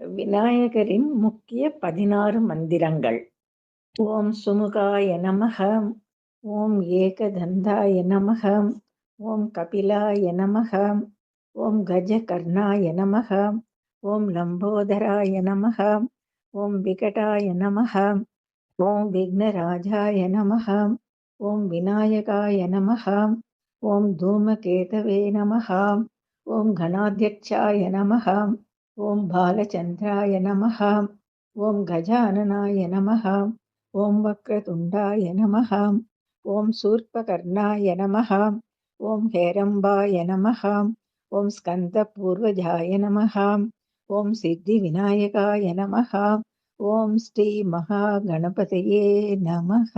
விநாயகரின் முக்கிய பதினாறு மந்திரங்கள். ஓம் சுமுகாய நமகம் ஓம் ஏகதந்தாய நமகம் ஓம் கபிலாய நமகம் ஓம் கஜகர்ணாய நமகம் ஓம் லம்போதராய நமகம் ஓம் விகடாய நமகம் ஓம் விக்னராஜாய நமகம் ஓம் விநாயகாய நமகம் ஓம் தூமகேதவே நமகம் ஓம் கணாத்தியட்சாய நமகம் ஓம் பாலச்சந்திராய நமக ஓம் கஜானனாய நமக ஓம் வக்ரதுண்டாய நமக ஓம் சூர்பகர்ணாய நமக ஓம் ஹேரம்பாய நமக ஓம் ஸ்கந்தபூர்வஜாய நமக ஓம் சித்தி விநாயகாய நமக ஓம் ஸ்ரீ மகா கணபதையே நமக